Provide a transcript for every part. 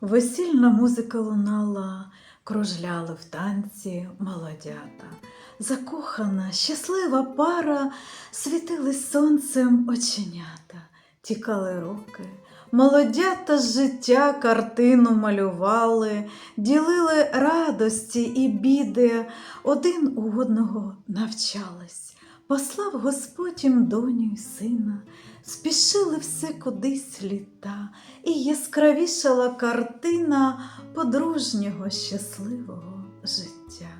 Весільна музика лунала, кружляли в танці молодята. Закохана, щаслива пара, світились сонцем оченята, тікали роки. Молодята з життя картину малювали, ділили радості і біди, один у одного навчались. Послав Господь їм доню й сина, спішили все кудись літа, і яскравішала картина подружнього щасливого життя.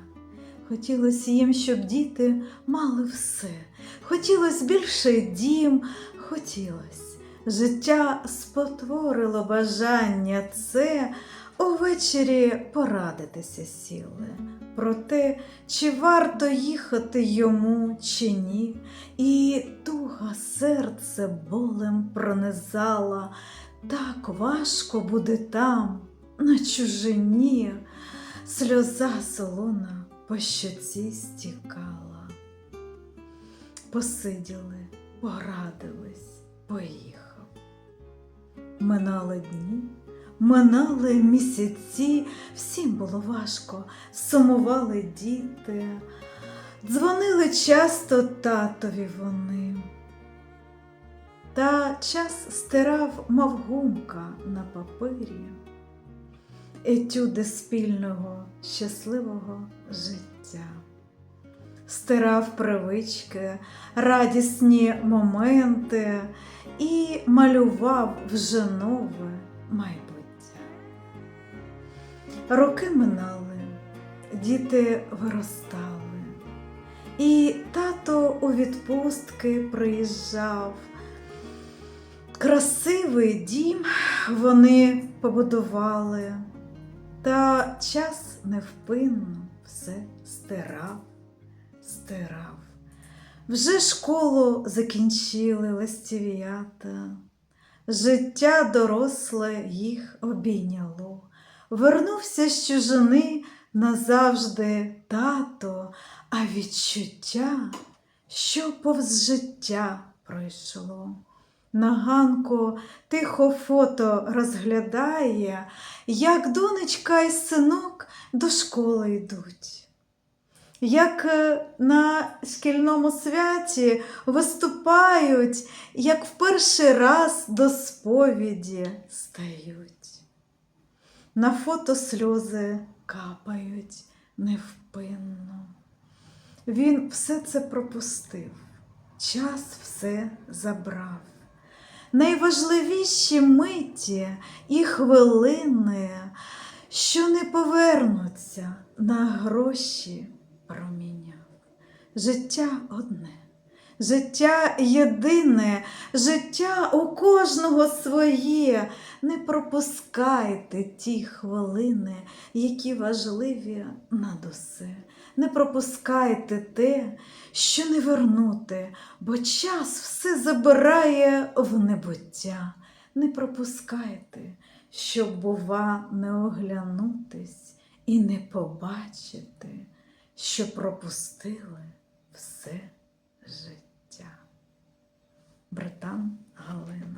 Хотілося їм, щоб діти мали все, хотілося більше дім, хотілося. Життя спотворило бажання це, увечері порадитися сіли про те, чи варто їхати йому, чи ні, і туга серце болем пронизала, так важко буде там, на чужині, сльоза солона по щоці стікала. Посиділи, порадились, поїхав. Минали дні, минали місяці, всім було важко, сумували діти, дзвонили часто татові вони. Та час стирав, мов гумка на папирі, етюди спільного щасливого життя, стирав привички, радісні моменти і малював вже нове майбуття. Роки минали, діти виростали, і тато у відпустки приїжджав. Красивий дім вони побудували, та час невпинно все стирав, стирав. Вже школу закінчили листів'ята, життя доросле їх обійняло. Вернувся з чужини назавжди тато, а відчуття, що повз життя пройшло. На ганку тихо фото розглядає, як донечка і синок до школи йдуть. Як е, на шкільному святі виступають, як в перший раз до сповіді стають. На фото сльози капають невпинно. Він все це пропустив, час все забрав. Найважливіші миті і хвилини, що не повернуться на гроші проміняв. Життя одне, життя єдине, життя у кожного своє. Не пропускайте ті хвилини, які важливі над усе. Не пропускайте те, що не вернути, бо час все забирає в небуття. Не пропускайте, щоб, бува, не оглянутись і не побачити, що пропустили все життя. Братан Галина